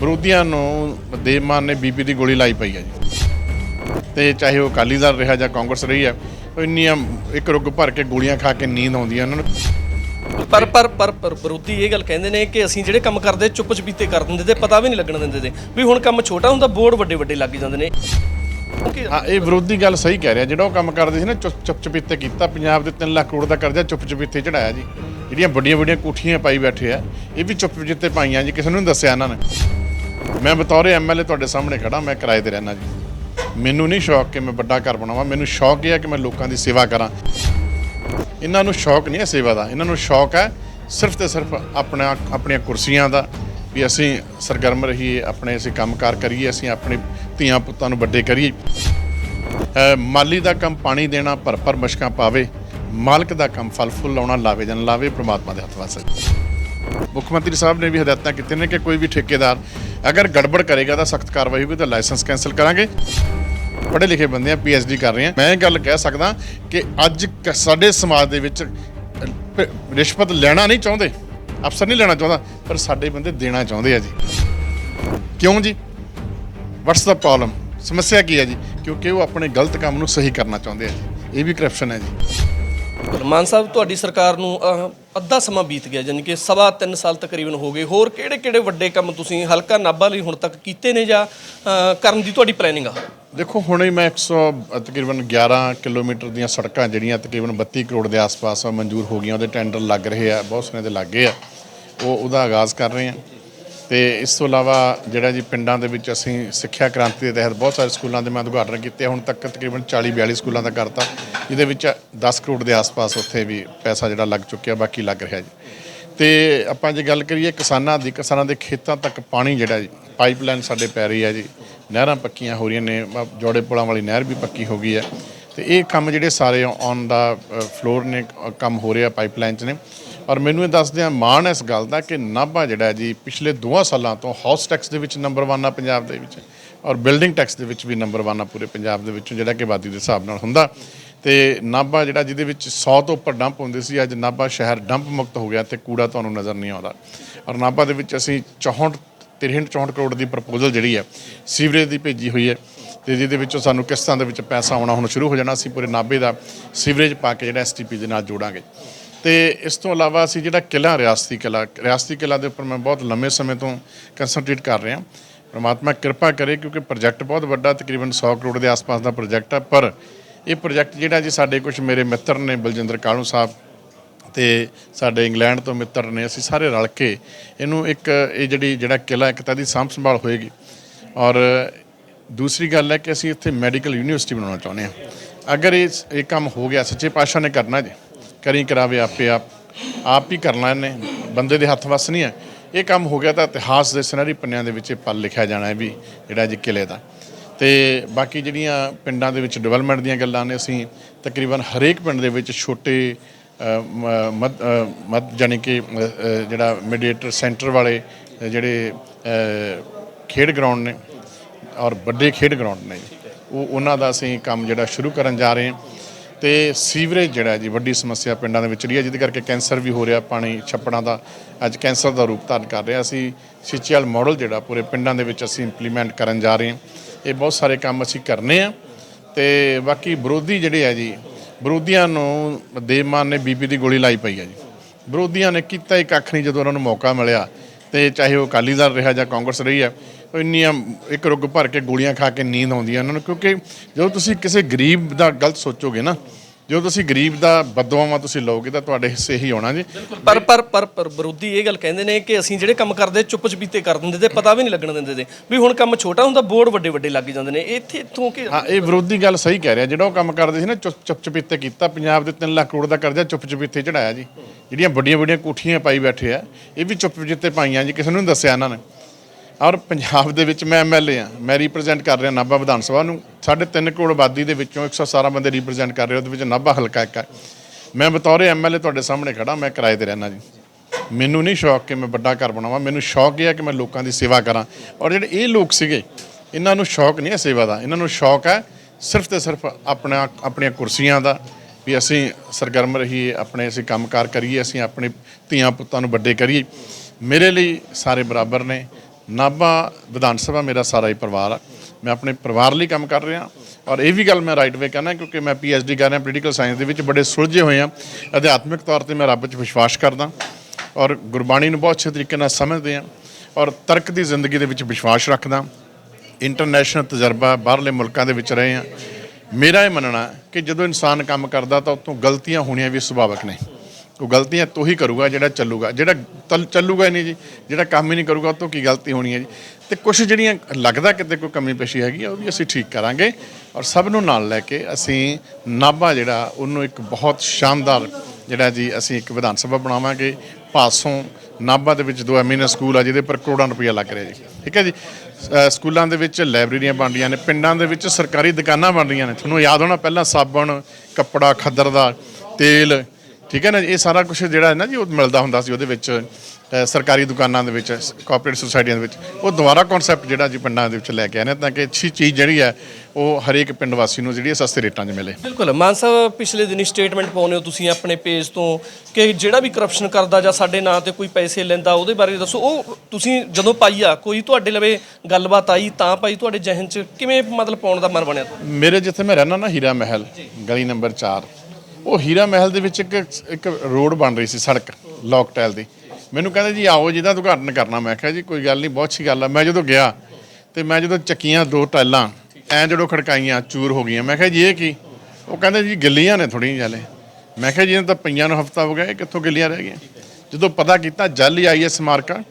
ਵਿਰੋਧੀਆਂ ਨੂੰ ਦੇਵ ਮਾਨ ਨੇ ਬੀਪੀ ਦੀ ਗੋਲੀ ਲਾਈ ਪਈ ਹੈ ਜੀ। ਤੇ ਚਾਹੇ ਉਹ ਅਕਾਲੀ ਦਲ ਰਿਹਾ ਜਾਂ ਕਾਂਗਰਸ ਰਹੀ ਹੈ ਉਹ ਇੰਨੀਆਂ ਇੱਕ ਰੁੱਗ ਭਰ ਕੇ ਗੋਲੀਆਂ ਖਾ ਕੇ ਨੀਂਦ ਆਉਂਦੀ ਹੈ ਉਹਨਾਂ ਨੂੰ। ਪਰ ਪਰ ਪਰ ਪਰ ਵਿਰੋਧੀ ਇਹ ਗੱਲ ਕਹਿੰਦੇ ਨੇ ਕਿ ਅਸੀਂ ਜਿਹੜੇ ਕੰਮ ਕਰਦੇ ਚੁੱਪ ਚਪੀਤੇ ਕਰ ਦਿੰਦੇ ਤੇ ਪਤਾ ਵੀ ਨਹੀਂ ਲੱਗਣ ਦਿੰਦੇ ਤੇ। ਵੀ ਹੁਣ ਕੰਮ ਛੋਟਾ ਹੁੰਦਾ ਬੋਰਡ ਵੱਡੇ ਵੱਡੇ ਲੱਗ ਜਾਂਦੇ ਨੇ। ਹਾਂ ਇਹ ਵਿਰੋਧੀ ਗੱਲ ਸਹੀ ਕਹਿ ਰਿਹਾ। ਜਿਹੜਾ ਉਹ ਕੰਮ ਕਰਦੇ ਸੀ ਨਾ ਚੁੱਪ ਚੁੱਪ ਚਪੀਤੇ ਕੀਤਾ ਪੰਜਾਬ ਦੇ 3 ਲੱਖ ਕਰੋੜ ਦਾ ਕਰਜ਼ਾ ਚੁੱਪ ਚਪੀਤੇ ਚੜਾਇਆ ਜੀ। ਜਿਹੜੀਆਂ ਵੱਡੀਆਂ ਵੱਡੀਆਂ ਕੋਠੀਆਂ ਪਾਈ ਬੈਠੇ ਆ ਇਹ ਵੀ ਚੁੱਪ ਚਪੀਤੇ ਪਾਈਆਂ ਜੀ ਕਿਸੇ ਨੂੰ ਨਹੀਂ ਦੱਸਿਆ ਇਹਨਾਂ ਨੇ। ਮੈਂ ਬਤੌਰ ਐਮਐਲਏ ਤੁਹਾਡੇ ਸਾਹਮਣੇ ਖੜਾ ਮੈਂ ਕਿਰਾਏ ਤੇ ਰਹਿਣਾ ਜੀ। ਮੈਨੂੰ ਨਹੀਂ ਸ਼ੌਕ ਕਿ ਮੈਂ ਵੱਡਾ ਘਰ ਬਣਾਵਾਂ, ਮੈਨੂੰ ਸ਼ੌਕ ਇਹ ਹੈ ਕਿ ਮੈਂ ਲੋਕਾਂ ਦੀ ਸੇਵਾ ਕਰਾਂ। ਇਹਨਾਂ ਨੂੰ ਸ਼ੌਕ ਨਹੀਂ ਹੈ ਸੇਵਾ ਦਾ, ਇਹਨਾਂ ਨੂੰ ਸ਼ੌਕ ਹੈ ਸਿਰਫ ਤੇ ਸਿਰਫ ਆਪਣਾ, ਆਪਣੀਆਂ ਕੁਰਸੀਆਂ ਦਾ, ਵੀ ਅਸੀਂ ਸਰਗਰਮ ਰਹੀਏ, ਆਪਣੇ ਅਸੀਂ ਕੰਮਕਾਰ ਕਰੀਏ, ਅਸੀਂ ਆਪਣੇ ਧੀਆਂ ਪੁੱਤਾਂ ਨੂੰ ਵੱਡੇ ਕਰੀਏ। ਮਾਲੀ ਦਾ ਕੰਮ ਪਾਣੀ ਦੇਣਾ ਭਰ ਭਰ ਮਸ਼ਕਾਂ ਪਾਵੇ, ਮਾਲਕ ਦਾ ਕੰਮ ਫਲ ਫੁੱਲ ਲਾਉਣਾ, ਲਾਵੇ ਜਨ ਲਾਵੇ, ਪ੍ਰਮਾਤਮਾ ਦੇ ਹੱਥ ਵਾਸਤੇ ਮੁੱਖ ਮੰਤਰੀ ਸਾਹਿਬ ਨੇ ਵੀ ਹਦਾਇਤਾਂ ਕੀਤੀਆਂ ਨੇ ਕਿ ਕੋਈ ਵੀ ਠੇਕੇਦਾਰ ਅਗਰ ਗੜਬੜ ਕਰੇਗਾ ਤਾਂ ਸਖਤ ਕਾਰਵਾਈ ਹੋਊਗੀ ਤਾਂ ਲਾਇਸੈਂਸ ਕੈਨਸਲ ਕਰਾਂਗੇ। ਪੜ੍ਹੇ ਲਿਖੇ ਬੰਦੇ ਆ ਡੀ ਕਰ ਰਹੇ ਆ। ਮੈਂ ਇਹ ਗੱਲ ਕਹਿ ਸਕਦਾ ਕਿ ਅੱਜ ਕ- ਸਾਡੇ ਸਮਾਜ ਦੇ ਵਿੱਚ ਰਿਸ਼ਵਤ ਲੈਣਾ ਨਹੀਂ ਚਾਹੁੰਦੇ। ਅਫਸਰ ਨਹੀਂ ਲੈਣਾ ਚਾਹੁੰਦਾ ਪਰ ਸਾਡੇ ਬੰਦੇ ਦੇਣਾ ਚਾਹੁੰਦੇ ਆ ਜੀ। ਕਿਉਂ ਜੀ? ਵਾਟਸ ਦਾ ਪ੍ਰੋਬਲਮ ਸਮੱਸਿਆ ਕੀ ਹੈ ਜੀ? ਕਿਉਂਕਿ ਉਹ ਆਪਣੇ ਗਲਤ ਕੰਮ ਨੂੰ ਸਹੀ ਕਰਨਾ ਚਾਹੁੰਦੇ ਆ ਜੀ। ਇਹ ਵੀ ਕਰਪਸ਼ਨ ਹੈ ਜੀ। ਮਾਨ ਸਾਹਿਬ ਤੁਹਾਡੀ ਸਰਕਾਰ ਨੂੰ ਅਹ, ਅੱਧਾ ਸਮਾਂ ਬੀਤ ਗਿਆ ਯਾਨੀ ਕਿ ਸਵਾ 3 ਸਾਲ ਤਕਰੀਬਨ ਹੋ ਗਏ। ਹੋਰ ਕਿਹੜੇ ਕਿਹੜੇ ਵੱਡੇ ਕੰਮ ਤੁਸੀਂ ਹਲਕਾ ਨਾਭਾ ਲਈ ਹੁਣ ਤੱਕ ਕੀਤੇ ਨੇ ਜਾਂ ਕਰਨ ਦੀ ਤੁਹਾਡੀ ਪਲੈਨਿੰਗ ਆ? ਦੇਖੋ, ਹੁਣੇ ਮੈਂ 100 ਤਕਰੀਬਨ 11 ਕਿਲੋਮੀਟਰ ਦੀਆਂ ਸੜਕਾਂ ਜਿਹੜੀਆਂ ਤਕਰੀਬਨ 32 ਕਰੋੜ ਦੇ ਆਸ-ਪਾਸ ਮਨਜ਼ੂਰ ਹੋ ਗਈਆਂ, ਉਹਦੇ ਟੈਂਡਰ ਲੱਗ ਰਹੇ ਆ, ਬਹੁਤ ਸਾਰੇ ਦੇ ਲੱਗੇ ਆ। ਉਹ ਉਹਦਾ ਆਗਾਜ਼ ਕਰ ਰਹੇ ਆ। ਤੇ ਇਸ ਤੋਂ ਇਲਾਵਾ ਜਿਹੜਾ ਜੀ ਪਿੰਡਾਂ ਦੇ ਵਿੱਚ ਅਸੀਂ ਸਿੱਖਿਆ ਕ੍ਰਾਂਤੀ ਦੇ ਤਹਿਤ ਬਹੁਤ ਸਾਰੇ ਸਕੂਲਾਂ ਦੇ ਮੈਂ ਉਦਘਾਟਨ ਕੀਤੇ, ਹੁਣ ਤੱਕ ਤਕਰੀਬਨ 40 42 ਸਕੂਲਾਂ ਦਾ ਕਰਤਾ। ਜਿਹਦੇ ਵਿੱਚ 10 ਕਰੋੜ ਦੇ ਆਸ-ਪਾਸ ਉੱਥੇ ਵੀ ਪੈਸਾ ਜਿਹੜਾ ਲੱਗ ਚੁੱਕਿਆ, ਬਾਕੀ ਲੱਗ ਰਿਹਾ ਜੀ। ਤੇ ਆਪਾਂ ਜੇ ਗੱਲ ਕਰੀਏ ਕਿਸਾਨਾਂ ਦੀ, ਕਿਸਾਨਾਂ ਦੇ ਖੇਤਾਂ ਤੱਕ ਪਾਣੀ ਜਿਹੜਾ ਜੀ, ਪਾਈਪਲਾਈਨ ਸਾਡੇ ਪੈ ਰਹੀ ਹੈ ਜੀ। ਨਹਿਰਾਂ ਪੱਕੀਆਂ ਹੋ ਰਹੀਆਂ ਨੇ ਜੋੜੇ ਪੁਲਾਂ ਵਾਲੀ ਨਹਿਰ ਵੀ ਪੱਕੀ ਹੋ ਗਈ ਹੈ। ਤੇ ਇਹ ਕੰਮ ਜਿਹੜੇ ਸਾਰੇ ਔਨ ਦਾ ਫਲੋਰ ਨੇ ਕੰਮ ਹੋ ਰਿਹਾ ਪਾਈਪਲਾਈਨ 'ਚ ਨੇ। ਔਰ ਮੈਨੂੰ ਇਹ ਦੱਸਦਿਆਂ ਮਾਣ ਹੈ ਇਸ ਗੱਲ ਦਾ ਕਿ ਨਾਭਾ ਜਿਹੜਾ ਜੀ, ਪਿਛਲੇ 2 ਸਾਲਾਂ ਤੋਂ ਹਾਊਸ ਟੈਕਸ ਦੇ ਵਿੱਚ ਨੰਬਰ 1 ਆ ਪੰਜਾਬ ਦੇ ਵਿੱਚ। ਔਰ ਬਿਲਡਿੰਗ ਟੈਕਸ ਦੇ ਵਿੱਚ ਵੀ ਨੰਬਰ 1 ਆ ਪੂਰੇ ਪੰਜਾਬ ਦੇ ਵਿੱਚ, ਜਿਹੜਾ ਕਿ ਆਬਾਦੀ ਦੇ ਹਿਸਾਬ ਨਾਲ ਹੁੰਦਾ। ਤੇ ਨਾਭਾ ਜਿਹੜਾ ਜਿਹਦੇ ਵਿੱਚ 100 ਤੋਂ ਉੱਪਰ ਡੰਪ ਹੁੰਦੇ ਸੀ, ਅੱਜ ਨਾਭਾ ਸ਼ਹਿਰ ਡੰਪ ਮੁਕਤ ਹੋ ਗਿਆ ਤੇ ਕੂੜਾ ਤੁਹਾਨੂੰ ਨਜ਼ਰ ਨਹੀਂ ਆਉਂਦਾ। ਔਰ ਨਾਭਾ ਦੇ ਵਿੱਚ ਅਸੀਂ 64 63 64 ਕਰੋੜ ਦੀ ਪ੍ਰਪੋਜ਼ਲ ਜਿਹੜੀ ਹੈ, ਸੀਵਰੇਜ ਦੀ ਭੇਜੀ ਹੋਈ ਹੈ ਤੇ ਜਿਹਦੇ ਵਿੱਚੋਂ ਸਾਨੂੰ ਕਿਸ਼ਤਾਂ ਦੇ ਵਿੱਚ ਪੈਸਾ ਆਉਣਾ ਹੁਣ ਸ਼ੁਰੂ ਹੋ ਜਾਣਾ, ਅਸੀਂ ਪੂਰੇ ਨਾਭੇ ਦਾ ਸੀਵਰੇਜ ਪਾ ਕੇ ਜਿਹੜਾ ਐਸਟੀਪੀ ਦੇ ਨਾਲ ਜੋੜਾਂਗੇ। ਤੇ ਇਸ ਤੋਂ ਇਲਾਵਾ ਅਸੀਂ ਜਿਹੜਾ ਕਿਲਾ, ਰਿਆਸਤੀ ਕਿਲਾ ਰਿਆਸਤੀ ਕਿਲਾ ਦੇ ਉੱਪਰ ਮੈਂ ਬਹੁਤ ਲੰਮੇ ਸਮੇਂ ਤੋਂ ਕੰਸੰਟਰੇਟ ਕਰ ਰਿਹਾ। ਪਰਮਾਤਮਾ ਕਿਰਪਾ ਕਰੇ ਕਿਉਂਕਿ ਪ੍ਰੋਜੈਕਟ ਬਹੁਤ ਵੱਡਾ, ਤਕਰੀਬਨ 100 ਕਰੋੜ ਦੇ ਆਸ-ਪਾਸ ਦਾ ਪ੍ਰੋਜੈਕਟ ਹੈ, ਪਰ ਇਹ ਪ੍ਰੋਜੈਕਟ ਜਿਹੜਾ ਜੀ ਸਾਡੇ ਕੁਝ ਮੇਰੇ ਮਿੱਤਰ ਨੇ ਬਲਜਿੰਦਰ ਕਾਲੂ ਸਾਹਿਬ ਤੇ ਸਾਡੇ ਇੰਗਲੈਂਡ ਤੋਂ ਮਿੱਤਰ ਨੇ, ਅਸੀਂ ਸਾਰੇ ਰਲ ਕੇ ਇਹਨੂੰ ਇੱਕ, ਇਹ ਜਿਹੜੀ, ਜਿਹੜਾ ਕਿਲਾ ਇੱਕ ਤਾਂ ਦੀ ਸਾਂਭ ਸੰਭਾਲ ਹੋਏਗੀ। ਔਰ ਦੂਸਰੀ ਗੱਲ ਹੈ ਕਿ ਅਸੀਂ ਇੱਥੇ ਮੈਡੀਕਲ ਯੂਨੀਵਰਸਿਟੀ ਬਣਾਉਣਾ ਚਾਹੁੰਦੇ ਹਾਂ। ਅਗਰ ਇਹ ਇਹ ਕੰਮ ਹੋ ਗਿਆ, ਸੱਚੇ ਪਾਤਸ਼ਾਹ ਨੇ ਕਰਨਾ ਜੀ। ਕਰੀ ਕਰਾਵੇ ਆਪੇ ਆਪ ਆਪ ਹੀ ਕਰਨਾ ਇਹਨੇ, ਬੰਦੇ ਦੇ ਹੱਥ ਵੱਸ ਨਹੀਂ ਹੈ। ਇਹ ਕੰਮ ਹੋ ਗਿਆ ਤਾਂ ਇਤਿਹਾਸ ਦੇ ਸੁਨਹਿਰੀ ਪੰਨਿਆਂ ਦੇ ਵਿੱਚ ਇਹ ਪਲ ਲਿਖਿਆ ਜਾਣਾ ਹੈ ਵੀ ਜਿਹੜਾ ਜੀ ਕਿਲੇ ਦਾ। ਤੇ ਬਾਕੀ ਜਿਹੜੀਆਂ ਪਿੰਡਾਂ ਦੇ ਵਿੱਚ ਡਿਵੈਲਪਮੈਂਟ ਦੀਆਂ ਗੱਲਾਂ ਨੇ ਅਸੀਂ ਤਕਰੀਬਨ ਹਰੇਕ ਪਿੰਡ ਦੇ ਵਿੱਚ ਛੋਟੇ ਅ, ਮ- ਮੱਧ ਜਾਣੀ ਕਿ ਜਿਹੜਾ ਮੀਡੀਏਟਰ ਸੈਂਟਰ ਵਾਲੇ ਜਿਹੜੇ ਖੇਡ ਗਰਾਊਂਡ ਨੇ ਔਰ ਵੱਡੇ ਖੇਡ ਗਰਾਊਂਡ ਨੇ ਉਹ ਉਹਨਾਂ ਦਾ ਅਸੀਂ ਕੰਮ ਜਿਹੜਾ ਸ਼ੁਰੂ ਕਰਨ ਜਾ ਰਹੇ ਹਾਂ। ਤੇ ਸੀਵਰੇਜ ਜਿਹੜਾ ਜੀ ਵੱਡੀ ਸਮੱਸਿਆ ਪਿੰਡਾਂ ਦੇ ਵਿੱਚ ਰਹੀ ਹੈ ਜਿਹਦੇ ਕਰਕੇ ਕੈਂਸਰ ਵੀ ਹੋ ਰਿਹਾ ਪਾਣੀ ਛੱਪੜਾਂ ਦਾ ਅੱਜ ਕੈਂਸਰ ਦਾ ਰੂਪ ਧਾਰਨ ਕਰ ਰਿਹਾ। ਅਸੀਂ ਸਿਚੁਅਲ ਮਾਡਲ ਜਿਹੜਾ ਪੂਰੇ ਪਿੰਡਾਂ ਦੇ ਵਿੱਚ ਅਸੀਂ ਇੰਪਲੀਮੈਂਟ ਕਰਨ ਜਾ ਰਹੇ ਹਾਂ। ਇਹ ਬਹੁਤ ਸਾਰੇ ਕੰਮ ਅਸੀਂ ਕਰਨੇ ਆ। ਤੇ ਬਾਕੀ ਵਿਰੋਧੀ ਜਿਹੜੇ ਆ ਜੀ, ਵਿਰੋਧੀਆਂ ਨੂੰ ਦੇਵ ਮਾਨ ਨੇ ਬੀਪੀ ਦੀ ਗੋਲੀ ਲਾਈ ਪਈ ਹੈ ਜੀ। ਵਿਰੋਧੀਆਂ ਨੇ ਕੀਤਾ ਹੀ ਕੱਖ ਨਹੀਂ ਜਦੋਂ ਉਹਨਾਂ ਨੂੰ ਮੌਕਾ ਮਿਲਿਆ। ਤੇ ਚਾਹੇ ਉਹ ਅਕਾਲੀ ਦਲ ਰਿਹਾ ਜਾਂ ਕਾਂਗਰਸ ਰਹੀ ਹੈ ਇੰਨੀਆਂ ਇੱਕ ਰੁੱਗ ਭਰ ਕੇ ਗੋਲੀਆਂ ਖਾ ਕੇ ਨੀਂਦ ਆਉਂਦੀ ਹੈ ਉਹਨਾਂ ਨੂੰ। ਕਿਉਂਕਿ ਜਦੋਂ ਤੁਸੀਂ ਕਿਸੇ ਗਰੀਬ ਦਾ ਗਲਤ ਸੋਚੋਗੇ ਨਾ ਜਦੋਂ ਤੁਸੀਂ ਗਰੀਬ ਦਾ ਬਦਦੁਆਵਾਂ ਤੁਸੀਂ ਲਓਗੇ ਤਾਂ ਤੁਹਾਡੇ ਹਿੱਸੇ ਹੀ ਆਉਣਾ ਜੀ। ਪਰ ਪਰ ਪਰ ਪਰ ਵਿਰੋਧੀ ਇਹ ਗੱਲ ਕਹਿੰਦੇ ਨੇ ਕਿ ਅਸੀਂ ਜਿਹੜੇ ਕੰਮ ਕਰਦੇ ਚੁੱਪ ਚਪੀਤੇ ਕਰ ਦਿੰਦੇ ਤੇ ਪਤਾ ਵੀ ਨਹੀਂ ਲੱਗਣ ਦਿੰਦੇ ਤੇ। ਵੀ ਹੁਣ ਕੰਮ ਛੋਟਾ ਹੁੰਦਾ ਬੋਰਡ ਵੱਡੇ ਵੱਡੇ ਲੱਗ ਜਾਂਦੇ ਨੇ। ਇੱਥੇ ਇੱਥੋਂ ਕਿ ਹਾਂ ਇਹ ਵਿਰੋਧੀ ਗੱਲ ਸਹੀ ਕਹਿ ਰਿਹਾ। ਜਿਹੜਾ ਉਹ ਕੰਮ ਕਰਦੇ ਸੀ ਨਾ ਚੁੱਪ ਚੁੱਪ ਚਪੀਤੇ ਕੀਤਾ ਪੰਜਾਬ ਦੇ 3 ਲੱਖ ਕਰੋੜ ਦਾ ਕਰਜ਼ਾ ਚੁੱਪ ਚਪੀਤੇ ਚੜਾਇਆ ਜੀ। ਜਿਹੜੀਆਂ ਵੱਡੀਆਂ ਵੱਡੀਆਂ ਕੋਠੀਆਂ ਪਾਈ ਬੈਠੇ ਆ ਇਹ ਵੀ ਚੁੱਪ ਚਪੀਤੇ ਪਾਈਆਂ ਜੀ ਕਿਸੇ ਨੂੰ ਨਹੀਂ ਦੱਸਿਆ ਇਹਨਾਂ ਨੇ। ਔਰ ਪੰਜਾਬ ਦੇ ਵਿੱਚ ਮੈਂ ਐਮਐਲਏ ਆ ਮੈਂ ਰਿਪਰੈਜ਼ੈਂਟ ਕਰ ਰਿਹਾ ਨਾਭਾ ਵਿਧਾਨ ਸਭਾ ਨੂੰ। ਸਾਢੇ ਤਿੰਨ ਕਰੋੜ ਆਬਾਦੀ ਦੇ ਵਿੱਚੋਂ 117 ਬੰਦੇ ਰਿਪਰੈਜ਼ੈਂਟ ਕਰ ਰਹੇ, ਉਹਦੇ ਵਿੱਚ ਨਾਭਾ ਹਲਕਾ ਇੱਕ ਹੈ। ਮੈਂ ਬਤੌਰ ਐਮਐਲਏ ਤੁਹਾਡੇ ਸਾਹਮਣੇ ਖੜਾ ਮੈਂ ਕਿਰਾਏ ਤੇ ਰਹਿਣਾ ਜੀ। ਮੈਨੂੰ ਨਹੀਂ ਸ਼ੌਕ ਕਿ ਮੈਂ ਵੱਡਾ ਘਰ ਬਣਾਵਾਂ। ਮੈਨੂੰ ਸ਼ੌਕ ਇਹ ਹੈ ਕਿ ਮੈਂ ਲੋਕਾਂ ਦੀ ਸੇਵਾ ਕਰਾਂ। ਔਰ ਜਿਹੜੇ ਇਹ ਲੋਕ ਸੀਗੇ, ਇਹਨਾਂ ਨੂੰ ਸ਼ੌਕ ਨਹੀਂ ਹੈ ਸੇਵਾ ਦਾ। ਇਹਨਾਂ ਨੂੰ ਸ਼ੌਕ ਹੈ ਸਿਰਫ ਤੇ ਸਿਰਫ ਆਪਣਾ, ਆਪਣੀਆਂ ਕੁਰਸੀਆਂ ਦਾ ਵੀ ਅਸੀਂ ਸਰਗਰਮ ਰਹੀਏ, ਆਪਣੇ ਅਸੀਂ ਕੰਮਕਾਰ ਕਰੀਏ, ਅਸੀਂ ਆਪਣੇ ਧੀਆਂ ਪੁੱਤਾਂ ਨੂੰ ਵੱਡੇ ਕਰੀਏ। ਮੇਰੇ ਲਈ ਸਾਰੇ ਬਰਾਬਰ ਨੇ। ਨਾਭਾ ਵਿਧਾਨ ਸਭਾ ਮੇਰਾ ਸਾਰਾ ਹੀ ਪਰਿਵਾਰ ਆ। ਮੈਂ ਆਪਣੇ ਪਰਿਵਾਰ ਲਈ ਕੰਮ ਕਰ ਰਿਹਾ। ਔਰ ਇਹ ਵੀ ਗੱਲ ਮੈਂ ਰਾਈਟ ਵੇ ਕਹਿੰਦਾ, ਕਿਉਂਕਿ ਮੈਂ ਡੀ ਕਰ ਰਿਹਾ ਪੋਲੀਟੀਕਲ ਸਾਇੰਸ ਦੇ ਵਿੱਚ ਬੜੇ ਸੁਲਝੇ ਹੋਏ ਆ। ਅਧਿਆਤਮਿਕ ਤੌਰ ਤੇ ਮੈਂ ਰੱਬ 'ਚ ਵਿਸ਼ਵਾਸ ਕਰਦਾ। ਔਰ ਗੁਰਬਾਣੀ ਨੂੰ ਬਹੁਤ ਅੱਛੇ ਤਰੀਕੇ ਨਾਲ ਸਮਝਦੇ ਆ। ਔਰ ਤਰਕ ਦੀ ਜ਼ਿੰਦਗੀ ਦੇ ਵਿੱਚ ਵਿਸ਼ਵਾਸ ਰੱਖਦਾ। ਇੰਟਰਨੈਸ਼ਨਲ ਤਜਰਬਾ ਬਾਹਰਲੇ ਮੁਲਕਾਂ ਦੇ ਵਿੱਚ ਰਹੇ ਆ। ਮੇਰਾ ਇਹ ਮੰਨਣਾ ਕਿ ਜਦੋਂ ਇਨਸਾਨ ਕੰਮ ਕਰਦਾ ਤਾਂ ਉਤੋਂ ਗਲਤੀਆਂ ਹੋਣੀਆਂ ਵੀ ਸੁਭਾਵਿਕ ਨੇ। ਉਹ ਗਲਤੀਆਂ ਤੋਂ ਹੀ ਕਰੂਗਾ ਜਿਹੜਾ ਚੱਲੂਗਾ। ਜਿਹੜਾ ਤਲ- ਚੱਲੂਗਾ ਹੀ ਨਹੀਂ ਜੀ ਜਿਹੜਾ ਕੰਮ ਹੀ ਨਹੀਂ ਕਰੂਗਾ ਉਹ ਤੋਂ ਕੀ ਗਲਤੀ ਹੋਣੀ ਹੈ ਜੀ? ਤੇ ਕੁਝ ਜਿਹੜੀਆਂ ਲੱਗਦਾ ਕਿਤੇ ਕੋਈ ਕਮੀ ਪੇਸ਼ੀ ਹੈਗੀ ਆ, ਉਹ ਵੀ ਅਸੀਂ ਠੀਕ ਕਰਾਂਗੇ ਔਰ ਸਭ ਨੂੰ ਨਾਲ ਲੈ ਕੇ ਅਸੀਂ ਨਾਭਾ ਜਿਹੜਾ ਉਹਨੂੰ ਇੱਕ ਬਹੁਤ ਸ਼ਾਨਦਾਰ ਜਿਹੜਾ ਜੀ ਅਸੀਂ ਇੱਕ ਵਿਧਾਨ ਸਭਾ ਬਣਾਵਾਂਗੇ। ਪਾਸੋਂ ਨਾਭਾ ਦੇ ਵਿੱਚ ਦੋ ਐਮਐਨਐਸ ਸਕੂਲ ਆ ਜਿਹਦੇ ਪਰ ਕਰੋੜਾਂ ਰੁਪਇਆ ਲੱਗ ਰਿਹਾ ਜੀ। ਠੀਕ ਹੈ ਜੀ? ਸਕੂਲਾਂ ਦੇ ਵਿੱਚ ਲਾਇਬ੍ਰੇਰੀਆਂ ਬਣ ਰਹੀਆਂ ਨੇ ਪਿੰਡਾਂ ਦੇ ਵਿੱਚ ਸਰਕਾਰੀ ਦੁਕਾਨਾਂ ਬਣ ਰਹੀਆਂ ਨੇ। ਤੁਹਾਨੂੰ ਯਾਦ ਹੋਣਾ ਪਹਿਲਾਂ ਸਾਬਣ ਕੱਪੜਾ ਖੱਦਰ ਦਾ ਤੇਲ ਠੀਕ ਹੈ ਨਾ ਇਹ ਸਾਰਾ ਕੁਝ ਜਿਹੜਾ ਹੈ ਨਾ ਜੀ ਉਹ ਮਿਲਦਾ ਹੁੰਦਾ ਸੀ ਉਹਦੇ ਵਿੱਚ ਅ, ਸਰਕਾਰੀ ਦੁਕਾਨਾਂ ਦੇ ਵਿੱਚ ਕੋਆਪਰੇਟਿਵ ਸੁਸਾਇਟੀਆਂ ਦੇ ਵਿੱਚ। ਉਹ ਦੁਬਾਰਾ ਕਨਸੈਪਟ ਜਿਹੜਾ ਜੀ ਪਿੰਡਾਂ ਦੇ ਵਿੱਚ ਲੈ ਕੇ ਆਏ ਨੇ ਤਾਂ ਕਿ ਅੱਛੀ ਚੀਜ਼ ਜਿਹੜੀ ਹੈ ਉਹ ਹਰੇਕ ਪਿੰਡ ਵਾਸੀ ਨੂੰ ਜਿਹੜੀ ਹੈ ਸਸਤੇ ਰੇਟਾਂ 'ਚ ਮਿਲੇ। ਬਿਲਕੁਲ। ਮਾਨ ਸਾਹਿਬ ਪਿਛਲੇ ਦਿਨੀ ਸਟੇਟਮੈਂਟ ਪਾਉਂਦੇ ਹੋ ਤੁਸੀਂ ਆਪਣੇ ਪੇਜ ਤੋਂ ਕਿ ਜਿਹੜਾ ਵੀ ਕਰਪਸ਼ਨ ਕਰਦਾ ਜਾਂ ਸਾਡੇ ਨਾਂ ਤੇ ਕੋਈ ਪੈਸੇ ਲੈਂਦਾ ਉਹਦੇ ਬਾਰੇ ਦੱਸੋ। ਉਹ ਤੁਸੀਂ ਜਦੋਂ ਪਾਈ ਆ ਕੋਈ ਤੁਹਾਡੇ ਲਵੇ ਗੱਲਬਾਤ ਆਈ ਤਾਂ ਪਾਈ ਤੁਹਾਡੇ ਜ਼ਿਹਨ 'ਚ ਕਿਵੇਂ ਮਤਲਬ ਪਾਉਣ ਦਾ ਮਨ ਬਣਿਆ? ਮੇਰੇ ਜਿੱਥੇ ਮੈਂ ਰਹਿਣਾ ਨਾ ਹੀਰਾ ਮਹਿਲ ਗਲੀ ਨੰਬਰ 4 ਉਹ ਹੀਰਾ ਮਹਿਲ ਦੇ ਵਿੱਚ ਇੱਕ ਇੱਕ ਰੋਡ ਬਣ ਰਹੀ ਸੀ ਸੜਕ, ਲੌਕ ਟਾਈਲ ਦੀ। ਮੈਨੂੰ ਕਹਿੰਦੇ ਜੀ ਆਓ ਜਿਹਦਾ ਉਦਘਾਟਨ ਕਰਨਾ। ਮੈਂ ਕਿਹਾ ਜੀ, ਕੋਈ ਗੱਲ ਨਹੀਂ, ਬਹੁਤ ਅੱਛੀ ਗੱਲ ਆ। ਮੈਂ ਜਦੋਂ ਗਿਆ ਤੇ ਮੈਂ ਜਦੋਂ ਚੱਕੀਆਂ ਦੋ ਟਾਈਲਾਂ ਐਂ ਜਦੋਂ ਖੜਕਾਈਆਂ, ਚੂਰ ਹੋ ਗਈਆਂ। ਮੈਂ ਕਿਹਾ ਜੀ, ਇਹ ਕੀ? ਉਹ ਕਹਿੰਦੇ ਜੀ, ਗਿੱਲੀਆਂ ਨੇ ਥੋੜੀਆਂ ਜਾਲੇ ਮੈਂ ਕਿਹਾ ਜੀ, ਇਹਨਾਂ ਤਾਂ ਪਈਆਂ ਨੂੰ ਹਫਤਾ ਹੋ ਗਿਆ, ਇਹ ਕਿੱਥੋਂ ਗਿੱਲੀਆਂ ਰਹਿ ਗਈਆਂ? ਜਦੋਂ ਪਤਾ ਕੀਤਾ, ਜਲ ਹੀ ਆਈਐਸ ਮਾਰਕਾ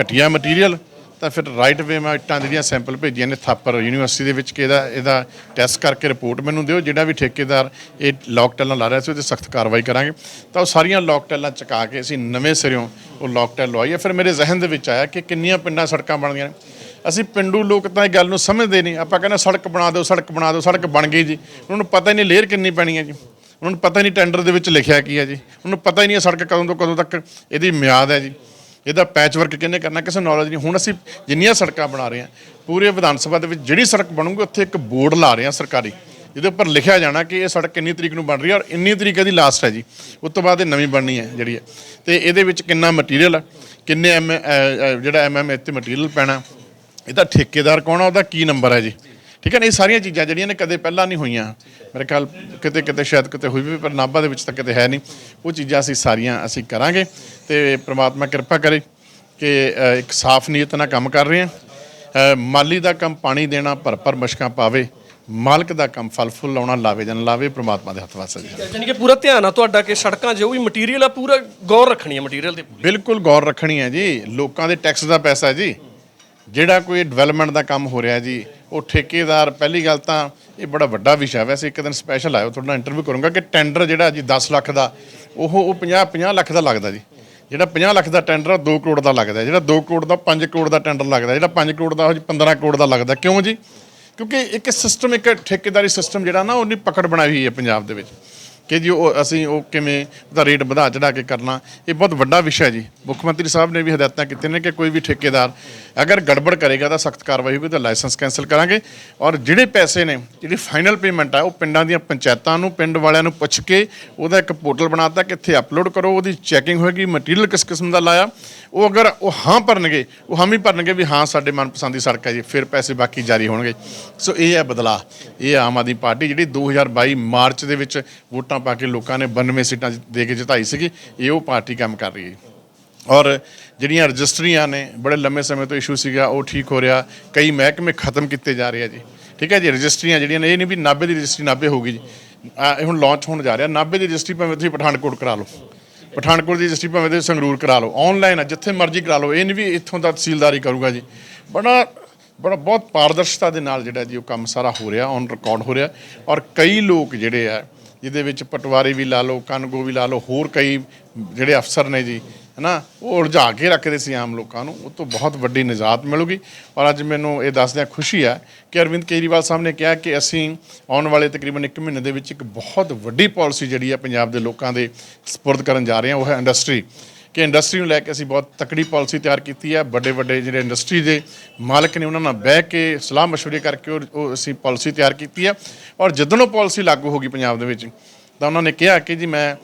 ਘਟੀਆ ਮਟੀਰੀਅਲ ਤਾਂ ਫਿਰ ਰਾਈਟ ਵੇ ਮੈਂ ਇੱਟਾਂ ਜਿਹੜੀਆਂ ਸੈਂਪਲ ਭੇਜੀਆਂ ਨੇ ਥਾਪਰ ਯੂਨੀਵਰਸਿਟੀ ਦੇ ਵਿੱਚ, ਕਿ ਇਹਦਾ ਇਹਦਾ ਟੈਸਟ ਕਰਕੇ ਰਿਪੋਰਟ ਮੈਨੂੰ ਦਿਓ, ਜਿਹੜਾ ਵੀ ਠੇਕੇਦਾਰ ਇਹ ਲੌਕ ਟੈਲਾਂ ਲਾ ਰਿਹਾ ਸੀ, ਉਹਦੇ ਸਖਤ ਕਾਰਵਾਈ ਕਰਾਂਗੇ। ਤਾਂ ਉਹ ਸਾਰੀਆਂ ਲੌਕ ਟੈਲਾਂ ਚਕਾ ਕੇ ਅਸੀਂ ਨਵੇਂ ਸਿਰਿਓਂ ਉਹ ਲੌਕ ਟੈਲ ਲਵਾਈ ਹੈ। ਫਿਰ ਮੇਰੇ ਜ਼ਿਹਨ ਦੇ ਵਿੱਚ ਆਇਆ ਕਿ ਕਿੰਨੀਆਂ ਪਿੰਡਾਂ ਸੜਕਾਂ ਬਣ ਗਈਆਂ ਨੇ। ਅਸੀਂ ਪਿੰਡੂ ਲੋਕ ਤਾਂ ਇਹ ਗੱਲ ਨੂੰ ਸਮਝਦੇ ਨਹੀਂ। ਆਪਾਂ ਕਹਿੰਦੇ ਸੜਕ ਬਣਾ ਦਿਓ, ਸੜਕ ਬਣਾ ਦਿਓ, ਸੜਕ ਬਣ ਗਈ ਜੀ। ਉਹਨਾਂ ਨੂੰ ਪਤਾ ਹੀ ਨਹੀਂ ਲੇਅਰ ਕਿੰਨੀ ਪੈਣੀ ਹੈ ਜੀ। ਉਹਨਾਂ ਨੂੰ ਪਤਾ ਹੀ ਨਹੀਂ ਟੈਂਡਰ ਦੇ ਵਿੱਚ ਲਿਖਿਆ ਕੀ ਹੈ ਜੀ। ਉਹਨਾਂ ਨੂੰ ਪਤਾ ਹੀ ਨਹੀਂ ਸੜਕ ਕਦੋਂ ਤੋਂ ਕਦੋਂ ਤੱਕ ਇਹਦੀ ਮਿਆਦ ਹੈ ਜੀ। ਇਹਦਾ ਪੈਚ ਵਰਕ ਕਿਹਨੇ ਕਰਨਾ? ਕਿਸੇ ਨੌਲੇਜ ਨਹੀਂ। ਹੁਣ ਅਸੀਂ ਜਿੰਨੀਆਂ ਸੜਕਾਂ ਬਣਾ ਰਹੇ ਹਾਂ, ਪੂਰੇ ਵਿਧਾਨ ਸਭਾ ਦੇ ਵਿੱਚ ਜਿਹੜੀ ਸੜਕ ਬਣੂਗੀ, ਉੱਥੇ ਇੱਕ ਬੋਰਡ ਲਾ ਰਹੇ ਹਾਂ ਸਰਕਾਰੀ। ਜਿਹਦੇ ਉੱਪਰ ਲਿਖਿਆ ਜਾਣਾ ਕਿ ਇਹ ਸੜਕ ਕਿੰਨੀ ਤਰੀਕ ਨੂੰ ਬਣ ਰਹੀ ਹੈ ਔਰ ਇੰਨੀ ਤਰੀਕ ਇਹਦੀ ਲਾਸਟ ਹੈ ਜੀ। ਉਸ ਤੋਂ ਬਾਅਦ ਇਹ ਨਵੀਂ ਬਣਨੀ ਹੈ ਜਿਹੜੀ ਹੈ। ਤੇ ਇਹਦੇ ਵਿੱਚ ਕਿੰਨਾ ਮਟੀਰੀਅਲ ਹੈ? ਕਿੰਨੇ ਐਮ ਜਿਹੜਾ ਐਮਐਮ ਇੱਥੇ ਮਟੀਰੀਅਲ ਪੈਣਾ? ਇਹਦਾ ਠੇਕੇਦਾਰ ਕੌਣ ਆ? ਉਹਦਾ ਕੀ ਨੰਬਰ ਹੈ ਜੀ? ਠੀਕ ਹੈ ਨਾ ਇਹ ਸਾਰੀਆਂ ਚੀਜ਼ਾਂ ਜਿਹੜੀਆਂ ਨੇ ਕਦੇ ਪਹਿਲਾਂ ਨਹੀਂ ਹੋਈਆਂ। ਮੇਰੇ ਖਿਆਲ ਕਿਤੇ ਕਿਤੇ ਸ਼ਾਇਦ ਕਿਤੇ ਹੋਈ ਵੀ ਪਰ ਨਾਭਾ ਦੇ ਵਿੱਚ ਤਾਂ ਕਿਤੇ ਹੈ ਨਹੀਂ। ਉਹ ਚੀਜ਼ਾਂ ਅਸੀਂ ਸਾਰੀਆਂ ਅਸੀਂ ਕਰਾਂਗੇ ਤੇ ਪ੍ਰਮਾਤਮਾ ਕਿਰਪਾ ਕਰੇ ਕਿ ਇੱਕ ਸਾਫ਼ ਨੀਅਤ ਨਾਲ ਕੰਮ ਕਰ ਰਹੇ ਹਾਂ। ਮਾਲੀ ਦਾ ਕੰਮ ਪਾਣੀ ਦੇਣਾ ਭਰ ਭਰ ਮਸ਼ਕਾਂ ਪਾਵੇ ਮਾਲਕ ਦਾ ਕੰਮ ਫਲ ਫੁੱਲ ਲਾਉਣਾ ਲਾਵੇ ਜਨ ਲਾਵੇ ਪ੍ਰਮਾਤਮਾ ਦੇ ਹੱਥ ਵਾਸ ਹੈ ਜੀ ਯਾਨੀ ਕਿ ਪੂਰਾ ਧਿਆਨ ਆ ਤੁਹਾਡਾ ਕਿ ਸੜਕਾਂ ਜੋ ਵੀ ਮਟੀਰੀਅਲ ਆ ਪੂਰਾ ਗੌਰ ਰੱਖਣੀ ਹੈ ਮਟੀਰੀਅਲ ਤੇ ਬਿਲਕੁਲ ਗੌਰ ਰੱਖਣੀ ਹੈ ਜੀ। ਲੋਕਾਂ ਦੇ ਟੈਕਸ ਦਾ ਪੈਸਾ ਜੀ। ਜਿਹੜਾ ਕੋਈ ਡਿਵੈਲਪਮੈਂਟ ਦਾ ਕੰਮ ਹੋ ਰਿਹਾ ਜੀ ਉਹ ਠੇਕੇਦਾਰ, ਪਹਿਲੀ ਗੱਲ ਤਾਂ ਇਹ ਬੜਾ ਵੱਡਾ ਵਿਸ਼ਾ ਵੈਸੇ ਇੱਕ ਦਿਨ ਸਪੈਸ਼ਲ ਆਇਆ ਤੁਹਾਡਾ ਇੰਟਰਵਿਊ ਕਰੂੰਗਾ ਕਿ ਟੈਂਡਰ ਜਿਹੜਾ ਜੀ 10 ਲੱਖ ਦਾ, ਉਹ ਉਹ 50 50 ਲੱਖ ਦਾ ਲੱਗਦਾ ਜੀ। ਜਿਹੜਾ 50 ਲੱਖ ਦਾ ਟੈਂਡਰ 2 ਕਰੋੜ ਦਾ ਲੱਗਦਾ ਜਿਹੜਾ 2 ਕਰੋੜ ਦਾ 5 ਕਰੋੜ ਦਾ ਟੈਂਡਰ ਲੱਗਦਾ ਜਿਹੜਾ 5 ਕਰੋੜ ਦਾ, ਉਹ ਜੀ 15 ਕਰੋੜ ਦਾ ਲੱਗਦਾ ਕਿਉਂ ਜੀ? ਕਿਉਂਕਿ ਇੱਕ ਸਿਸਟਮ ਇੱਕ ਠੇਕੇਦਾਰੀ ਸਿਸਟਮ ਜਿਹੜਾ ਨਾ ਉਹਨੇ ਪਕੜ ਬਣਾਈ ਹੋਈ ਹੈ ਪੰਜਾਬ ਦੇ ਵਿੱਚ। ਕਿ ਜੀ ਉਹ ਅਸੀਂ ਉਹ ਕਿਵੇਂ ਉਹਦਾ ਰੇਟ ਵਧਾ ਚੜਾ ਕੇ ਕਰਨਾ, ਇਹ ਬਹੁਤ ਵੱਡਾ ਵਿਸ਼ਾ ਹੈ ਜੀ। ਮੁੱਖ ਮੰਤਰੀ ਸਾਹਿਬ ਨੇ ਵੀ ਹਦਾਇਤਾਂ ਕੀਤੀਆਂ ਨੇ ਕਿ ਕੋਈ ਵੀ ਠੇਕੇਦਾਰ ਅਗਰ ਗੜਬੜ ਕਰੇਗਾ ਤਾਂ ਸਖਤ ਕਾਰਵਾਈ ਹੋਊਗੀ, ਤਾਂ ਲਾਇਸੈਂਸ ਕੈਨਸਲ ਕਰਾਂਗੇ। ਔਰ ਜਿਹੜੇ ਪੈਸੇ ਨੇ, ਜਿਹੜੀ ਫਾਈਨਲ ਪੇਮੈਂਟ ਆ, ਉਹ ਪਿੰਡਾਂ ਦੀਆਂ ਪੰਚਾਇਤਾਂ ਨੂੰ, ਪਿੰਡ ਵਾਲਿਆਂ ਨੂੰ ਪੁੱਛ ਕੇ ਉਹਦਾ ਇੱਕ ਪੋਰਟਲ ਬਣਾਤਾ ਕਿ ਇੱਥੇ ਅਪਲੋਡ ਕਰੋ, ਉਹਦੀ ਚੈਕਿੰਗ ਹੋਏਗੀ, ਮਟੀਰੀਅਲ ਕਿਸ ਕਿਸਮ ਦਾ ਲਾਇਆ, ਉਹ ਅਗਰ ਉਹ ਹਾਂ ਭਰਨਗੇ, ਉਹ ਹਾਮੀ ਭਰਨਗੇ ਵੀ ਹਾਂ ਸਾਡੇ ਮਨਪਸੰਦ ਦੀ ਸੜਕ ਹੈ ਜੀ, ਫਿਰ ਪੈਸੇ ਬਾਕੀ ਜਾਰੀ ਹੋਣਗੇ। ਸੋ ਇਹ ਹੈ ਬਦਲਾਅ, ਇਹ ਆਮ ਆਦਮੀ ਪਾਰਟੀ ਜਿਹੜੀ 2022 ਮਾਰਚ ਦੇ ਵਿੱਚ ਵੋਟਾਂ ਪਾ ਕੇ ਲੋਕਾਂ ਨੇ 92 ਸੀਟਾਂ ਦੇ ਕੇ ਜਿਤਾਈ ਸੀਗੀ, ਇਹ ਉਹ ਪਾਰਟੀ ਕੰਮ ਕਰ ਰਹੀ ਹੈ। ਔਰ ਜਿਹੜੀਆਂ ਰਜਿਸਟਰੀਆਂ ਨੇ, ਬੜੇ ਲੰਮੇ ਸਮੇਂ ਤੋਂ ਇਸ਼ੂ ਸੀਗਾ, ਉਹ ਠੀਕ ਹੋ ਰਿਹਾ, ਕਈ ਮਹਿਕਮੇ ਖਤਮ ਕੀਤੇ ਜਾ ਰਹੇ ਆ ਜੀ। ਠੀਕ ਹੈ ਜੀ, ਰਜਿਸਟਰੀਆਂ ਜਿਹੜੀਆਂ ਨੇ, ਇਹ ਨਹੀਂ ਵੀ ਨਾਭੇ ਦੀ ਰਜਿਸਟਰੀ ਨਾਭੇ ਹੋਊਗੀ ਜੀ। ਹੁਣ ਲਾਂਚ ਹੋਣ ਜਾ ਰਿਹਾ। ਨਾਭੇ ਦੀ ਰਜਿਸਟਰੀ ਭਾਵੇਂ ਤੁਸੀਂ ਪਠਾਨਕੋਟ ਕਰਾ ਲਓ। ਪਠਾਨਕੋਟ ਦੀ ਰਜਿਸਟਰੀ ਭਾਵੇਂ ਤੁਸੀਂ ਸੰਗਰੂਰ ਕਰਾ ਲਓ। ਆਨਲਾਈਨ ਆ, ਜਿੱਥੇ ਮਰਜ਼ੀ ਕਰਾ ਲਓ। ਇਹ ਨਹੀਂ ਵੀ ਇੱਥੋਂ ਦਾ ਤਹਿਸੀਲਦਾਰੀ ਕਰੂਗਾ ਜੀ। ਬੜਾ ਬੜਾ ਬਹੁਤ ਪਾਰਦਰਸ਼ਤਾ ਦੇ ਨਾਲ ਜਿਹੜਾ ਜੀ ਉਹ ਕੰਮ ਸਾਰਾ ਹੋ ਰਿਹਾ ਔਨ ਰਿਕਾਰਡ ਹੋ ਰਿਹਾ। ਔਰ ਕਈ ਲੋਕ ਜਿਹੜੇ ਆ ਜਿਹਦੇ ਵਿੱਚ ਪਟਵਾਰੀ ਵੀ ਲਾ ਲਓ, ਕਨਗੋ ਵੀ ਲਾ ਲਓ, ਹੋਰ ਕਈ ਜਿਹੜੇ ਅਫਸਰ ਨੇ ਜੀ, ਹਨਾ, ਉਹ ਉਲਝਾ ਕੇ ਰੱਖਦੇ ਸੀ ਆਮ ਲੋਕਾਂ ਨੂੰ, ਉਹ ਤੋਂ ਬਹੁਤ ਵੱਡੀ ਨਿਜਾਤ ਮਿਲੂਗੀ। ਔਰ ਅੱਜ ਮੈਨੂੰ ਇਹ ਦੱਸਦਿਆਂ ਖੁਸ਼ੀ ਹੈ ਕਿ ਅਰਵਿੰਦ ਕੇਜਰੀਵਾਲ ਸਾਹਿਬ ਨੇ ਕਿਹਾ ਕਿ ਅਸੀਂ ਆਉਣ ਵਾਲੇ ਤਕਰੀਬਨ 1 ਮਹੀਨੇ ਦੇ ਵਿੱਚ ਇੱਕ ਬਹੁਤ ਵੱਡੀ ਪਾਲਿਸੀ ਜਿਹੜੀ ਹੈ ਪੰਜਾਬ ਦੇ ਲੋਕਾਂ ਦੇ ਸਪੁਰਦ ਕਰਨ ਜਾ ਰਹੇ ਹਾਂ, ਉਹ ਹੈ ਇੰਡਸਟਰੀ। ਕਿ ਇੰਡਸਟਰੀ ਨੂੰ ਲੈ ਕੇ ਅਸੀਂ ਬਹੁਤ ਤਕੜੀ ਪਾਲਿਸੀ ਤਿਆਰ ਕੀਤੀ ਹੈ ਵੱਡੇ ਵੱਡੇ ਜਿਹੜੇ ਇੰਡਸਟਰੀ ਦੇ ਮਾਲਕ ਨੇ ਉਹਨਾਂ ਨਾਲ ਬਹਿ ਕੇ ਸਲਾਹ مشورے ਕਰਕੇ ਉਹ- ਉਹ ਅਸੀਂ ਪਾਲਿਸੀ ਤਿਆਰ ਕੀਤੀ ਹੈ ਔਰ ਜਦੋਂ ਉਹ ਪਾਲਿਸੀ ਲਾਗੂ ਹੋ ਗਈ ਪੰਜਾਬ ਦੇ ਵਿੱਚ ਤਾਂ ਉਹਨਾਂ ਨੇ ਕਿਹਾ ਕਿ ਜੀ ਮੈਂ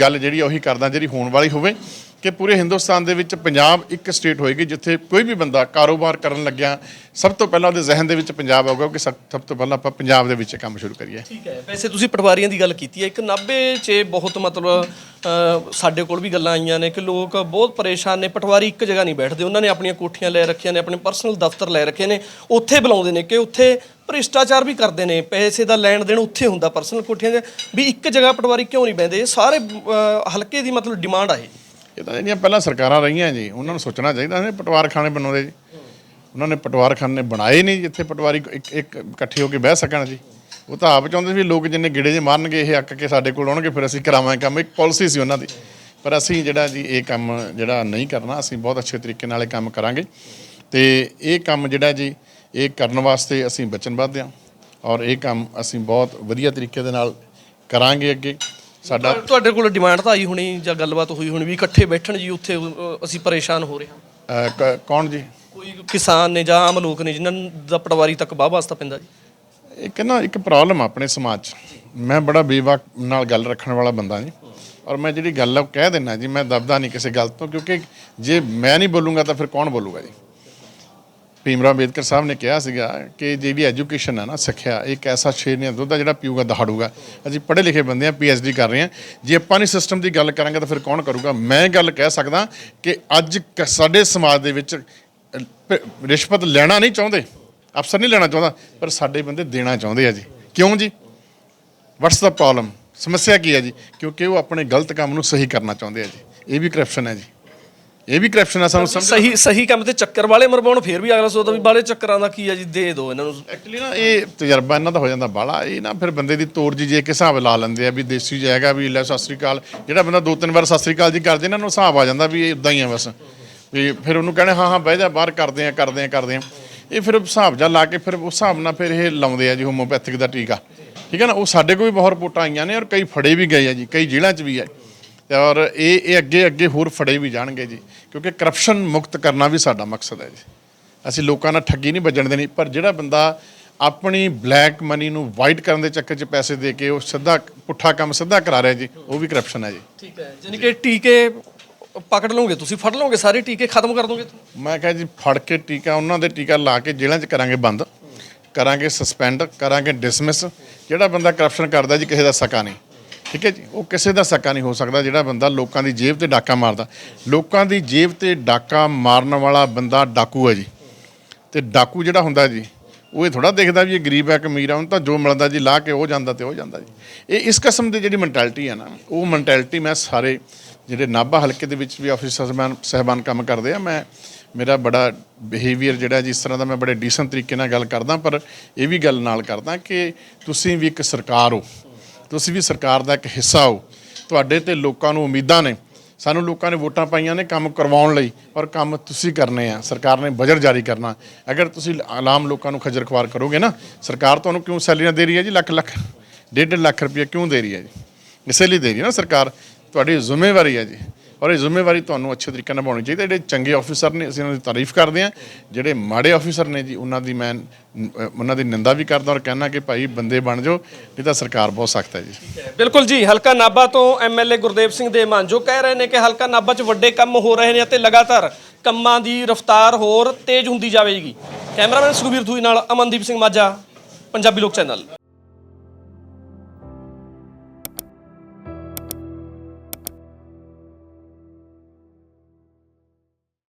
ਗੱਲ ਜਿਹੜੀ ਆ ਉਹੀ ਕਰਦਾ ਜਿਹੜੀ ਹੋਣ ਵਾਲੀ ਹੋਵੇ ਕਿ ਪੂਰੇ ਹਿੰਦੁਸਤਾਨ ਦੇ ਵਿੱਚ ਪੰਜਾਬ ਇੱਕ ਸਟੇਟ ਹੋਏਗੀ ਜਿੱਥੇ ਕੋਈ ਵੀ ਬੰਦਾ ਕਾਰੋਬਾਰ ਕਰਨ ਲੱਗਿਆ, ਸਭ ਤੋਂ ਪਹਿਲਾਂ ਉਹਦੇ ਜ਼ਿਹਨ ਦੇ ਵਿੱਚ ਪੰਜਾਬ ਆਊਗਾ ਕਿ ਸਭ ਤੋਂ ਪਹਿਲਾਂ ਆਪਾਂ ਪੰਜਾਬ ਦੇ ਵਿੱਚ ਕੰਮ ਸ਼ੁਰੂ ਕਰੀਏ। ਠੀਕ ਹੈ, ਵੈਸੇ ਤੁਸੀਂ ਪਟਵਾਰੀਆਂ ਦੀ ਗੱਲ ਕੀਤੀ ਹੈ, ਇੱਕ 90 ਚ ਬਹੁਤ ਮਤਲਬ ਸਾਡੇ ਕੋਲ ਵੀ ਗੱਲਾਂ ਆਈਆਂ ਨੇ ਕਿ ਲੋਕ ਬਹੁਤ ਪਰੇਸ਼ਾਨ ਨੇ, ਪਟਵਾਰੀ ਇੱਕ ਜਗ੍ਹਾ ਨਹੀਂ ਬੈਠਦੇ, ਉਹਨਾਂ ਨੇ ਆਪਣੀਆਂ ਕੋਠੀਆਂ ਲੈ ਰੱਖੀਆਂ ਨੇ, ਆਪਣੇ ਪਰਸਨਲ ਦਫ਼ਤਰ ਲੈ ਰੱਖੇ ਨੇ, ਉੱਥੇ ਬੁਲਾਉਂਦੇ ਨੇ ਕਿ ਉੱਥੇ ਭ੍ਰਿਸ਼ਟਾਚਾਰ ਵੀ ਕਰਦੇ ਨੇ, ਪੈਸੇ ਦਾ ਲੈਣ ਦੇਣ ਉੱਥੇ ਹੁੰਦਾ ਪਰਸਨਲ ਕੋਠੀਆਂ ਦੇ ਵੀ ਇੱਕ ਜਗ੍ਹਾ ਪਟਵਾਰੀ ਕਿਉਂ ਨਹੀਂ ਬੈਂਦੇ ਇਹ ਸਾਰੇ ਹਲਕੇ ਦੀ ਮਤਲਬ ਡਿਮਾਂਡ ਆ ਇਹ। ਇਹ ਤਾਂ ਜਿਹੜੀਆਂ ਪਹਿਲਾਂ ਸਰਕਾਰਾਂ ਰਹੀਆਂ ਜੀ, ਉਹਨਾਂ ਨੂੰ ਸੋਚਣਾ ਚਾਹੀਦਾ ਨੇ ਪਟਵਾਰਖਾਨੇ ਬਣਾਉਂਦੇ ਜੀ। ਉਹਨਾਂ ਨੇ ਪਟਵਾਰਖਾਨੇ ਬਣਾਏ ਨਹੀਂ ਜਿੱਥੇ ਪਟਵਾਰੀ ਇੱਕ ਇੱਕ ਇਕੱਠੇ ਹੋ ਕੇ ਬਹਿ ਸਕਣ ਜੀ। ਉਹ ਤਾਂ ਆਪ ਚਾਹੁੰਦੇ ਸੀ ਵੀ ਲੋਕ ਜਿੰਨੇ ਗਿੜੇ ਜੇ ਮਾਰਨਗੇ, ਇਹ ਅੱਕ ਕੇ ਸਾਡੇ ਕੋਲ ਆਉਣਗੇ, ਫਿਰ ਅਸੀਂ ਕਰਾਵਾਂਗੇ ਕੰਮ। ਇੱਕ ਪਾਲਿਸੀ ਸੀ ਉਹਨਾਂ ਦੀ। ਪਰ ਅਸੀਂ ਜਿਹੜਾ ਜੀ, ਇਹ ਕੰਮ ਜਿਹੜਾ ਨਹੀਂ ਕਰਨਾ, ਅਸੀਂ ਬਹੁਤ ਅੱਛੇ ਤਰੀਕੇ ਨਾਲ ਇਹ ਕੰਮ ਕਰਾਂਗੇ। ਤੇ ਇਹ ਕੰਮ ਜਿਹੜਾ ਜੀ, ਇਹ ਕਰਨ ਵਾਸਤੇ ਅਸੀਂ ਵਚਨਬੱਧ ਹਾਂ। ਔਰ ਇਹ ਕੰਮ ਅਸੀਂ ਬਹੁਤ ਵਧੀਆ ਤਰੀਕੇ ਦੇ ਨਾਲ ਕਰਾਂਗੇ ਅੱਗੇ। ਸਾਡਾ ਤੁਹਾਡੇ ਕੋਲ ਡਿਮਾਂਡ ਤਾਂ ਆਈ ਹੋਣੀ ਜਾਂ ਗੱਲਬਾਤ ਹੋਈ ਹੋਣੀ ਵੀ ਇਕੱਠੇ ਬੈਠਣ ਜੀ ਉੱਥੇ ਅ, ਅਸੀਂ ਪਰੇਸ਼ਾਨ ਹੋ ਰਹੇ ਹਾਂ। ਅਹ, ਕ- ਕੌਣ ਜੀ? ਕੋਈ ਕਿਸਾਨ ਨੇ ਜਾਂ ਆਮ ਲੋਕ ਨੇ ਜਿਨ੍ਹਾਂ ਦਾ ਪਟਵਾਰੀ ਤੱਕ ਬਾਹ ਵਾਸਤਾ ਪੈਂਦਾ ਜੀ। ਇੱਕ ਨਾ ਇੱਕ ਪ੍ਰੋਬਲਮ ਆਪਣੇ ਸਮਾਜ 'ਚ। ਮੈਂ ਬੜਾ ਬੇਵਾਕ ਨਾਲ ਗੱਲ ਰੱਖਣ ਵਾਲਾ ਬੰਦਾ ਜੀ। ਔਰ ਮੈਂ ਜਿਹੜੀ ਗੱਲ ਆ ਉਹ ਕਹਿ ਦਿੰਦਾ ਜੀ ਮੈਂ ਦਬਦਾ ਨਹੀਂ ਕਿਸੇ ਗੱਲ ਤੋਂ ਕਿਉਂਕਿ ਜੇ ਮੈਂ ਨਹੀਂ ਬੋਲੂੰਗਾ ਤਾਂ ਫਿਰ ਕੌਣ ਬੋਲੂਗਾ ਜੀ? ਭੀਮਰਾਵ ਅੰਬੇਦਕਰ ਸਾਹਿਬ ਨੇ ਕਿਹਾ ਸੀਗਾ ਕਿ ਜਿਹੜੀ ਐਜੂਕੇਸ਼ਨ ਹੈ ਨਾ ਸਿੱਖਿਆ, ਇੱਕ ਐਸਾ ਸ਼ੇਰ ਨਹੀਂ ਦੁੱਧ ਆ ਜਿਹੜਾ ਪੀਊਗਾ ਦਹਾੜੂਗਾ ਅਸੀਂ ਪੜ੍ਹੇ ਲਿਖੇ ਬੰਦੇ ਆ ਡੀ ਕਰ ਰਹੇ ਆ। ਜੇ ਆਪਾਂ ਨਹੀਂ ਸਿਸਟਮ ਦੀ ਗੱਲ ਕਰਾਂਗੇ ਤਾਂ ਫਿਰ ਕੌਣ ਕਰੂਗਾ? ਮੈਂ ਗੱਲ ਕਹਿ ਸਕਦਾ ਕਿ ਅੱਜ ਕ- ਸਾਡੇ ਸਮਾਜ ਦੇ ਵਿੱਚ ਰਿਸ਼ਵਤ ਲੈਣਾ ਨਹੀਂ ਚਾਹੁੰਦੇ। ਅਫਸਰ ਨਹੀਂ ਲੈਣਾ ਚਾਹੁੰਦਾ, ਪਰ ਸਾਡੇ ਬੰਦੇ ਦੇਣਾ ਚਾਹੁੰਦੇ ਆ ਜੀ। ਕਿਉਂ ਜੀ? ਵਾਟਸ ਦਾ ਪ੍ਰੋਬਲਮ ਸਮੱਸਿਆ ਕੀ ਹੈ ਜੀ? ਕਿਉਂਕਿ ਉਹ ਆਪਣੇ ਗਲਤ ਕੰਮ ਨੂੰ ਸਹੀ ਕਰਨਾ ਚਾਹੁੰਦੇ ਆ ਜੀ। ਇਹ ਵੀ ਕਰਪਸ਼ਨ ਹੈ ਜੀ। ਇਹ ਵੀ ਕਰਪਸ਼ਨ ਆ ਸਾਨੂੰ ਸਮਝ। ਸਹੀ ਸਹੀ ਕੰਮ ਤੇ ਚੱਕਰ ਵਾਲੇ ਮਰਵਾਉਣ ਫੇਰ ਵੀ ਅਗਲਾ ਸੋਚਦਾ ਵੀ ਬਾਲੇ ਚੱਕਰਾਂ ਦਾ ਕੀ ਆ ਜੀ ਦੇ ਦਿਓ ਇਹਨਾਂ ਨੂੰ। ਐਕਚੁਅਲੀ ਨਾ ਇਹ ਤਜਰਬਾ ਇਹਨਾਂ ਦਾ ਹੋ ਜਾਂਦਾ ਬਾਲਾ ਇਹ ਨਾ ਫਿਰ ਬੰਦੇ ਦੀ ਤੋਰ ਜੀ ਜੇ ਕਿ ਹਿਸਾਬ ਲਾ ਲੈਂਦੇ ਆ ਵੀ ਦੇਸੀ ਜਾਏਗਾ ਵੀ ਲੈ ਸਤਿ ਸ੍ਰੀ ਅਕਾਲ। ਜਿਹੜਾ ਬੰਦਾ ਦੋ ਤਿੰਨ ਵਾਰ ਸਤਿ ਸ੍ਰੀ ਅਕਾਲ ਜੀ ਕਰਦੇ ਇਹਨਾਂ ਨੂੰ ਹਿਸਾਬ ਆ ਜਾਂਦਾ ਵੀ ਇਹ ਇਦਾਂ ਹੀ ਆ ਬਸ। ਵੀ ਫਿਰ ਉਹਨੂੰ ਕਹਿੰਦੇ ਹਾਂ ਹਾਂ ਬਹਿ ਜਾ ਬਾਹਰ ਕਰਦੇ ਆ ਕਰਦੇ ਆ ਕਰਦੇ ਆ। ਇਹ ਫਿਰ ਹਿਸਾਬ ਜਾ ਲਾ ਕੇ ਫਿਰ ਉਸ ਹਿਸਾਬ ਨਾਲ ਫਿਰ ਇਹ ਲਾਉਂਦੇ ਆ ਜੀ ਹੋਮੋਪੈਥਿਕ ਦਾ ਟੀਕਾ। ਠੀਕ ਹੈ ਨਾ? ਉਹ ਸਾਡੇ ਕੋਲ ਵੀ ਬਹੁਤ ਰਿਪੋਰਟਾਂ ਆਈਆਂ ਨੇ ਔਰ ਕਈ ਫੜੇ ਵੀ ਗਏ ਆ ਜੀ ਕਈ ਜੇਲ੍ਹਾਂ 'ਚ ਵੀ ਆ। ਔਰ ਇਹ ਇਹ ਅੱਗੇ ਅੱਗੇ ਹੋਰ ਫੜੇ ਵੀ ਜਾਣਗੇ ਜੀ। ਕਿਉਂਕਿ ਕਰਪਸ਼ਨ ਮੁਕਤ ਕਰਨਾ ਵੀ ਸਾਡਾ ਮਕਸਦ ਹੈ ਜੀ। ਅਸੀਂ ਲੋਕਾਂ ਨਾਲ ਠੱਗੀ ਨਹੀਂ ਵੱਜਣ ਦੇਣੀ ਪਰ ਜਿਹੜਾ ਬੰਦਾ ਆਪਣੀ ਬਲੈਕ ਮਨੀ ਨੂੰ ਵਾਈਟ ਕਰਨ ਦੇ ਚੱਕਰ 'ਚ ਪੈਸੇ ਦੇ ਕੇ ਉਹ ਸਿੱਧਾ ਪੁੱਠਾ ਕੰਮ ਸਿੱਧਾ ਕਰਾ ਰਿਹਾ ਜੀ ਉਹ ਵੀ ਕਰਪਸ਼ਨ ਹੈ ਜੀ। ਠੀਕ ਹੈ ਯਾਨੀ ਕਿ ਟੀਕੇ ਪਕੜ ਲਓਗੇ ਤੁਸੀਂ ਫੜ ਲਓਗੇ ਸਾਰੇ ਟੀਕੇ ਖਤਮ ਕਰ ਦੋਗੇ? ਮੈਂ ਕਿਹਾ ਜੀ ਫੜ ਕੇ ਟੀਕਾ ਉਹਨਾਂ ਦੇ ਟੀਕਾ ਲਾ ਕੇ ਜੇਲ੍ਹਾਂ 'ਚ ਕਰਾਂਗੇ ਬੰਦ। ਕਰਾਂਗੇ ਸਸਪੈਂਡ ਕਰਾਂਗੇ ਡਿਸਮਿਸ ਜਿਹੜਾ ਬੰਦਾ ਕਰਪਸ਼ਨ ਕਰਦਾ ਜੀ ਕਿਸੇ ਦਾ ਸਕਾ ਨਹੀਂ। ਠੀਕ ਹੈ ਜੀ? ਉਹ ਕਿਸੇ ਦਾ ਸਕਾ ਨਹੀਂ ਹੋ ਸਕਦਾ ਜਿਹੜਾ ਬੰਦਾ ਲੋਕਾਂ ਦੀ ਜੇਬ ਤੇ ਡਾਕਾ ਮਾਰਦਾ। ਲੋਕਾਂ ਦੀ ਜੇਬ ਤੇ ਡਾਕਾ ਮਾਰਨ ਵਾਲਾ ਬੰਦਾ ਡਾਕੂ ਹੈ ਜੀ। ਤੇ ਡਾਕੂ ਜਿਹੜਾ ਹੁੰਦਾ ਜੀ, ਉਹ ਇਹ ਥੋੜਾ ਦੇਖਦਾ ਵੀ ਇਹ ਗਰੀਬ ਹੈ ਕਿ ਅਮੀਰ ਹੈ, ਉਹਨੂੰ ਤਾਂ ਜੋ ਮਿਲਦਾ ਜੀ, ਲਾ ਕੇ ਉਹ ਜਾਂਦਾ ਤੇ ਉਹ ਜਾਂਦਾ ਜੀ। ਇਹ ਇਸ ਕਿਸਮ ਦੀ ਜਿਹੜੀ ਮੈਂਟੈਲਿਟੀ ਹੈ ਨਾ, ਉਹ ਮੈਂਟੈਲਿਟੀ ਮੈਂ ਸਾਰੇ ਜਿਹੜੇ ਨਾਭਾ ਹਲਕੇ ਦੇ ਵਿੱਚ ਵੀ ਆਫਿਸਰ ਸਹਿਬਾਨ ਸਹਿਬਾਨ ਕੰਮ ਕਰਦੇ ਆ, ਮੈਂ ਮੇਰਾ ਬੜਾ ਬਿਹੇਵੀਅਰ ਜਿਹੜਾ ਜੀ, ਇਸ ਤਰ੍ਹਾਂ ਦਾ ਮੈਂ ਬੜੇ ਡੀਸੈਂਟ ਤਰੀਕੇ ਨਾਲ ਗੱਲ ਕਰਦਾ, ਪਰ ਇਹ ਵੀ ਗੱਲ ਨਾਲ ਕਰਦਾ ਕਿ ਤੁਸੀਂ ਵੀ ਇੱਕ ਸਰਕਾਰ ਹੋ। ਤੁਸੀਂ ਵੀ ਸਰਕਾਰ ਦਾ ਇੱਕ ਹਿੱਸਾ ਹੋ। ਤੁਹਾਡੇ ਤੇ ਲੋਕਾਂ ਨੂੰ ਉਮੀਦਾਂ ਨੇ। ਸਾਨੂੰ ਲੋਕਾਂ ਨੇ ਵੋਟਾਂ ਪਾਈਆਂ ਨੇ ਕੰਮ ਕਰਵਾਉਣ ਲਈ ਔਰ ਕੰਮ ਤੁਸੀਂ ਕਰਨੇ ਆ। ਸਰਕਾਰ ਨੇ ਬਜਟ ਜਾਰੀ ਕਰਨਾ। ਅਗਰ ਤੁਸੀਂ ਆਮ ਲੋਕਾਂ ਨੂੰ ਖੱਜਰ ਖਵਾਰ ਕਰੋਗੇ ਨਾ, ਸਰਕਾਰ ਤੁਹਾਨੂੰ ਕਿਉਂ ਸੈਲਰੀਆਂ ਦੇ ਰਹੀ ਹੈ ਜੀ? ਲੱਖ ਲੱਖ, ਡੇਢ ਡੇਢ ਲੱਖ ਰੁਪਏ ਕਿਉਂ ਦੇ ਰਹੀ ਹੈ ਜੀ? ਇਸੇ ਲਈ ਦੇ ਰਹੀ ਹੈ ਨਾ ਸਰਕਾਰ। ਤੁਹਾਡੀ ਜ਼ਿੰਮੇਵਾਰੀ ਹੈ ਜੀ। ਔਰ ਇਹ ਜ਼ਿੰਮੇਵਾਰੀ ਤੁਹਾਨੂੰ ਅੱਛੇ ਤਰੀਕੇ ਨਾਲ ਨਿਭਾਉਣੀ ਚਾਹੀਦੀ ਜਿਹੜੇ ਚੰਗੇ ਆਫੀਸਰ ਨੇ, ਅਸੀਂ ਉਹਨਾਂ ਦੀ ਤਾਰੀਫ ਕਰਦੇ ਹਾਂ। ਜਿਹੜੇ ਮਾੜੇ ਆਫੀਸਰ ਨੇ ਜੀ, ਉਹਨਾਂ ਦੀ ਮੈਂ ਉਹਨਾਂ ਦੀ ਨਿੰਦਾ ਵੀ ਕਰਦਾ ਔਰ ਕਹਿਣਾ ਕਿ ਭਾਈ ਬੰਦੇ ਬਣ ਜਾਓ, ਨਹੀਂ ਤਾਂ ਸਰਕਾਰ ਬਹੁਤ ਸਖਤ ਹੈ ਜੀ। ਬਿਲਕੁਲ ਜੀ, ਹਲਕਾ ਨਾਭਾ ਤੋਂ ਐਮਐਲਏ ਗੁਰਦੇਵ ਸਿੰਘ ਦੇ ਮਾਨ ਜੋ ਕਹਿ ਰਹੇ ਨੇ ਕਿ ਹਲਕਾ ਨਾਭਾ 'ਚ ਵੱਡੇ ਕੰਮ ਹੋ ਰਹੇ ਨੇ ਅਤੇ ਲਗਾਤਾਰ ਕੰਮਾਂ ਦੀ ਰਫ਼ਤਾਰ ਹੋਰ ਤੇਜ਼ ਹੁੰਦੀ ਜਾਵੇਗੀ। ਕੈਮਰਾਮੈਨ ਸੁਖਬੀਰ ਥੂਈ ਨਾਲ ਅਮਨਦੀਪ ਸਿੰਘ ਮਾਝਾ, ਪੰਜਾਬੀ ਲੋਕ ਚੈਨਲ।